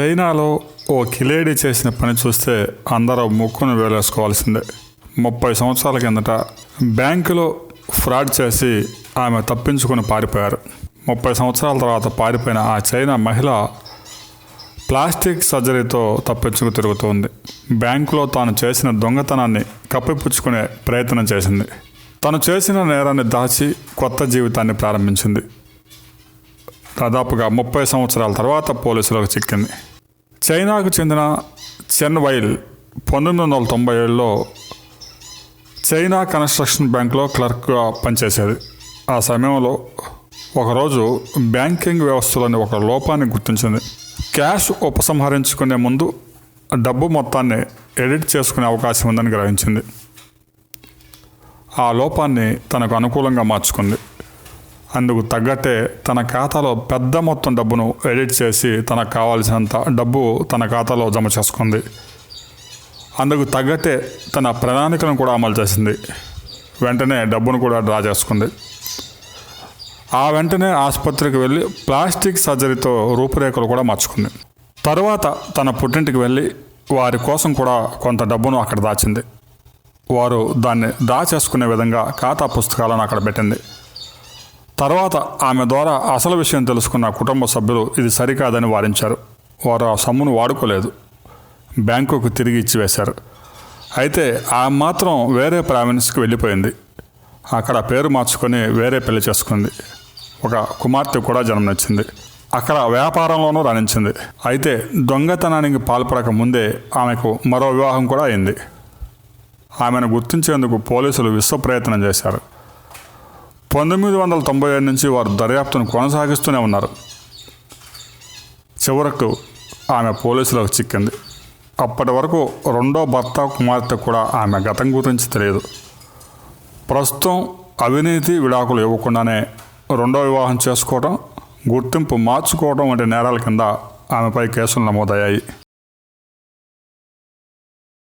చైనాలో ఓ కిలేడి చేసిన పని చూస్తే అందరూ ముక్కును వేలేసుకోవాల్సిందే. ముప్పై సంవత్సరాల కిందట బ్యాంకులో ఫ్రాడ్ చేసి ఆమె తప్పించుకొని పారిపోయారు. ముప్పై సంవత్సరాల తర్వాత పారిపోయిన ఆ చైనా మహిళ ప్లాస్టిక్ సర్జరీతో తప్పించుకు తిరుగుతోంది. బ్యాంకులో తాను చేసిన దొంగతనాన్ని కప్పిపుచ్చుకునే ప్రయత్నం చేసింది. తను చేసిన నేరాన్ని దాచి కొత్త జీవితాన్ని ప్రారంభించింది. దాదాపుగా ముప్పై సంవత్సరాల తర్వాత పోలీసులకు చిక్కింది. చైనాకు చెందిన చెన్ వైల్ పంతొమ్మిది వందల తొంభై ఏడులో చైనా కన్స్ట్రక్షన్ బ్యాంక్లో క్లర్క్గా పనిచేసేది. ఆ సమయంలో ఒకరోజు బ్యాంకింగ్ వ్యవస్థలోని ఒక లోపాన్ని గుర్తించింది. క్యాష్ ఉపసంహరించుకునే ముందు డబ్బు మొత్తాన్ని ఎడిట్ చేసుకునే అవకాశం ఉందని గ్రహించింది. ఆ లోపాన్ని తనకు అనుకూలంగా మార్చుకుంది. అందుకు తగ్గట్టే తన ఖాతాలో పెద్ద మొత్తం డబ్బును ఎడిట్ చేసి తనకు కావాల్సినంత డబ్బు తన ఖాతాలో జమ చేసుకుంది. అందుకు తగ్గట్టే తన ప్రణాళికను కూడా అమలు చేసింది. వెంటనే డబ్బును కూడా డ్రా చేసుకుంది. ఆ వెంటనే ఆసుపత్రికి వెళ్ళి ప్లాస్టిక్ సర్జరీతో రూపురేఖలు కూడా మార్చుకుంది. తరువాత తన పుట్టింటికి వెళ్ళి వారి కోసం కూడా కొంత డబ్బును అక్కడ దాచింది. వారు దాన్ని డ్రా చేసుకునే విధంగా ఖాతా పుస్తకాలను అక్కడ పెట్టింది. తర్వాత ఆమె ద్వారా అసలు విషయం తెలుసుకున్న కుటుంబ సభ్యులు ఇది సరికాదని వారించారు. వారు ఆ సొమ్మును వాడుకోలేదు. బ్యాంకుకు తిరిగి ఇచ్చివేశారు. అయితే ఆ మాత్రం వేరే ప్రావిన్స్కి వెళ్ళిపోయింది. అక్కడ పేరు మార్చుకొని వేరే పెళ్ళి చేసుకుంది. ఒక కుమార్తె కూడా జన్మనిచ్చింది. అక్కడ వ్యాపారంలోనూ రాణించింది. అయితే దొంగతనానికి పాల్పడక ముందే ఆమెకు మరో వివాహం కూడా అయింది. ఆమెను గుర్తించేందుకు పోలీసులు విశ్వ ప్రయత్నం చేశారు. పంతొమ్మిది వందల తొంభై ఏడు నుంచి వారు దర్యాప్తును కొనసాగిస్తూనే ఉన్నారు. చివరకు ఆమె పోలీసులకు చిక్కింది. అప్పటి వరకు రెండో భర్త కుమార్తె కూడా ఆమె గతం గురించి తెలియదు. ప్రస్తుతం అవినీతి విడాకులు ఇవ్వకుండానే రెండో వివాహం చేసుకోవడం గుర్తింపు మార్చుకోవడం వంటి నేరాల కింద ఆమెపై కేసులు నమోదయ్యాయి.